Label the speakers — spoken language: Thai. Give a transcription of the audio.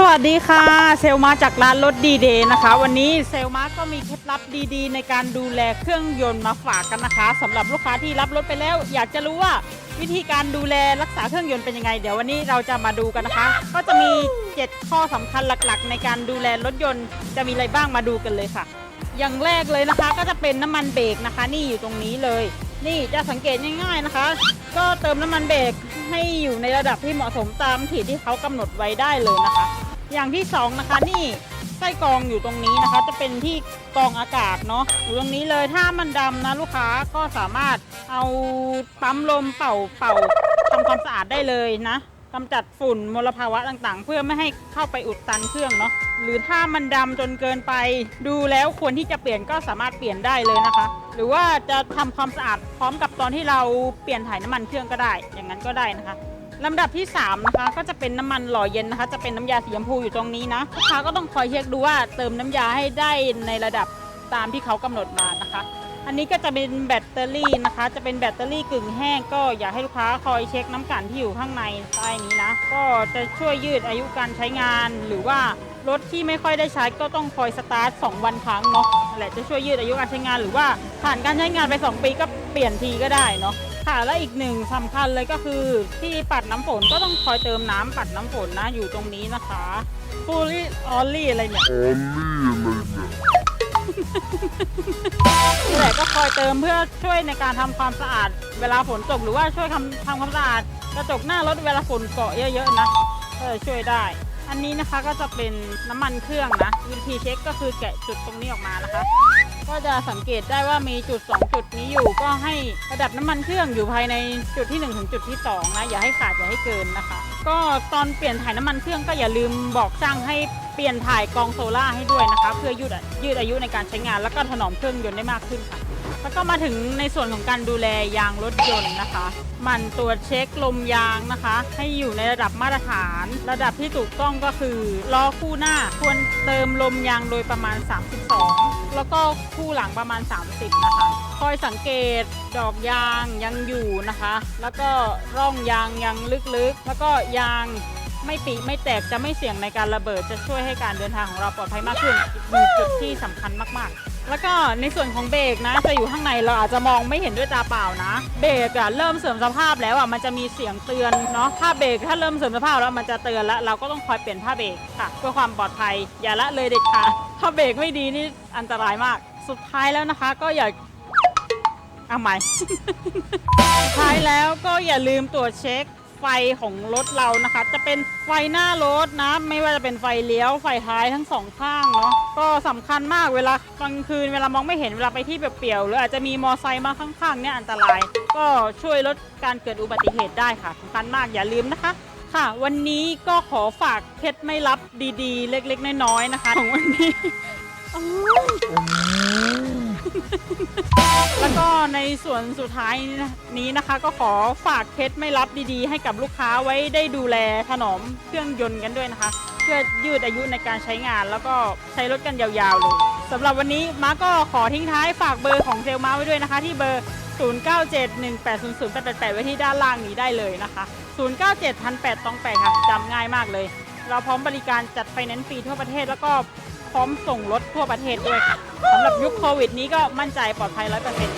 Speaker 1: สวัสดีค่ะ เซลมาจากร้านรถดีเดย์นะคะ วันนี้เซลมาก็มีเคล็ดลับดีๆ ในการดูแลเครื่องยนต์มาฝากกันนะคะสำหรับลูกค้าที่รับรถไปแล้ว อยากจะรู้ว่าวิธีการดูแลรักษาเครื่องยนต์เป็นยังไง เดี๋ยววันนี้เราจะมาดูกันนะคะ ก็จะมี 7 ข้อสำคัญหลักๆ ในการดูแลรถยนต์จะมีอะไรบ้างมาดูกันเลยค่ะ อย่างแรกเลยนะคะ ก็จะเป็นน้ำมันเบรกนะคะ นี่อยู่ตรงนี้เลย นี่จะสังเกตง่ายๆนะคะ ก็เติมน้ำมันเบรกให้อยู่ในระดับที่เหมาะสมตามขีดที่เขากำหนดไว้ได้เลยนะคะ อย่างที่สองนะคะนี่ไส้กรองอยู่ตรงนี้นะคะ จะเป็นที่กรองอากาศเนาะอยู่ตรงนี้เลยถ้ามันดำนะลูกค้าก็สามารถเอาปั๊มลมเป่าเป่าทำความสะอาดได้เลยนะกำจัดฝุ่นมลภาวะต่างๆ เพื่อไม่ให้เข้าไปอุดตันเครื่องเนาะหรือถ้ามันดำจนเกินไป ดูแล้วควรที่จะเปลี่ยนก็สามารถเปลี่ยนได้เลยนะคะ หรือว่าจะทำความสะอาดพร้อมกับตอนที่เราเปลี่ยนถ่ายน้ำมันเครื่องก็ได้ อย่างนั้นก็ได้นะคะ ลำดับที่ 3 นะคะ ก็จะเป็นน้ำมันหล่อเย็นนะคะ จะเป็นน้ำยาสีชมพูอยู่ตรงนี้นะลูกค้าก็ต้องคอยเช็คดูว่าเติมน้ำยาให้ได้ในระดับตามที่เขากำหนดมานะคะ อันนี้ก็จะเป็นแบตเตอรี่นะคะ จะเป็นแบตเตอรี่กึ่งแห้ง ก็อยากให้ลูกค้าคอยเช็คน้ำกันที่อยู่ข้างในใต้นี้นะ ก็จะช่วยยืดอายุการใช้งาน หรือว่ารถที่ไม่ค่อยได้ใช้ก็ต้องคอยสตาร์ท2วันครั้งเนาะนั่นแหละจะช่วยยืดอายุการใช้งานหรือว่าผ่านการใช้งานไป 2 ปีก็เปลี่ยนทีก็ได้เนาะ ค่ะและอีกหนึ่งสำคัญเลยก็คือที่ปัดน้ำฝนก็ต้องคอยเติมน้ำปัดน้ำฝนนะอยู่ตรงนี้นะคะฟูลี่ออลลี่อะไรเนี่ย
Speaker 2: ออลลี่อะไรเนี่ย
Speaker 1: นี่แหละก็คอยเติมเพื่อช่วยในการทำความสะอาดเวลาฝนตกหรือว่าช่วยทำทำความสะอาดกระจกหน้ารถเวลาฝนเกาะเยอะๆนะก็จะช่วยได้ อันนี้นะคะก็จะเป็นน้ำมันเครื่องนะวิธีเช็คก็คือแกะจุดตรงนี้ออกมานะคะ ก็จะสังเกตได้ว่ามีจุด 2 จุดนี้อยู่ ก็ให้ระดับน้ำมันเครื่องอยู่ภายในจุดที่1ถึงจุดที่2นะอย่าให้ขาดอย่าให้เกินนะคะ ก็ตอนเปลี่ยนถ่ายน้ำมันเครื่องก็อย่าลืมบอกช่างให้เปลี่ยนถ่ายกรองโซล่าให้ด้วยนะคะ เพื่อยืดยืดอายุในการใช้งานแล้วก็ถนอมเครื่องยนต์ได้มากขึ้นค่ะ แล้วก็มาถึงในส่วนของการดูแลยางรถยนต์นะคะ มันตรวจเช็คลมยางนะคะ ให้อยู่ในระดับมาตรฐาน ระดับที่ถูกต้องก็คือล้อคู่หน้าควรเติมลมยางโดยประมาณ 32 แล้วก็คู่หลังประมาณ 30 นะคะ คอยสังเกตดอกยางยังอยู่นะคะ แล้วก็ร่องยางยังลึกๆ แล้วก็ยางไม่ปีไม่แตกจะไม่เสี่ยงในการระเบิดจะช่วยให้การเดินทางของเราปลอดภัยมากขึ้นอีกหนึ่งจุดที่สำคัญมากๆ แล้วก็ในส่วนของเบรกนะ จะอยู่ข้างในเราอาจจะมองไม่เห็นด้วยตาเปล่านะ เบรกอะเริ่มเสื่อมสภาพแล้วอะมันจะมีเสียงเตือนเนาะถ้าเบรกถ้าเริ่มเสื่อมสภาพแล้วมันจะเตือนแล้วเราก็ต้องคอยเปลี่ยนผ้าเบรกค่ะเพื่อความปลอดภัยอย่าละเลยเด็ดขาดถ้าเบรกไม่ดีนี่อันตรายมาก สุดท้ายแล้วนะคะ ก็อย่าเอาใหม่ สุดท้ายแล้วก็อย่าลืมตรวจเช็ค ไฟของรถเรานะคะ จะเป็นไฟหน้ารถนะ ไม่ว่าจะเป็นไฟเลี้ยวไฟท้ายทั้งสองข้างเนาะก็สำคัญมากเวลากลางคืนเวลามองไม่เห็นเวลาไปที่เปี่ยวๆหรืออาจจะมีมอไซค์มาข้างๆเนี่ยอันตราย ก็ช่วยลดการเกิดอุบัติเหตุได้ค่ะสำคัญมากอย่าลืมนะคะค่ะ วันนี้ก็ขอฝากเคล็ดไม่ลับดีๆ เล็กๆ น้อยๆนะคะ ของวันนี้ แล้วก็ในส่วนสุดท้ายนี้นะคะ ก็ขอฝากเคล็ดไม่ลับดีๆ ให้กับลูกค้าไว้ได้ดูแลถนอมเครื่องยนต์กันด้วยนะคะ เพื่อยืดอายุในการใช้งาน แล้วก็ใช้รถกันยาวๆเลยสำหรับวันนี้ม้าก็ขอทิ้งท้ายฝากเบอร์ของเซลม้าไว้ด้วยนะคะ ที่เบอร์ 0971800888 ไว้ที่ด้านล่างนี้ได้เลยนะคะ 097108ตอง8ค่ะจำง่ายมากเลย เราพร้อมบริการจัดไฟแนนซ์ฟรีทั่วประเทศแล้วก็ พร้อมส่งรถทั่วประเทศด้วยสำหรับยุคโควิดนี้ก็มั่นใจปลอดภัยร้อยเปอร์เซ็นต์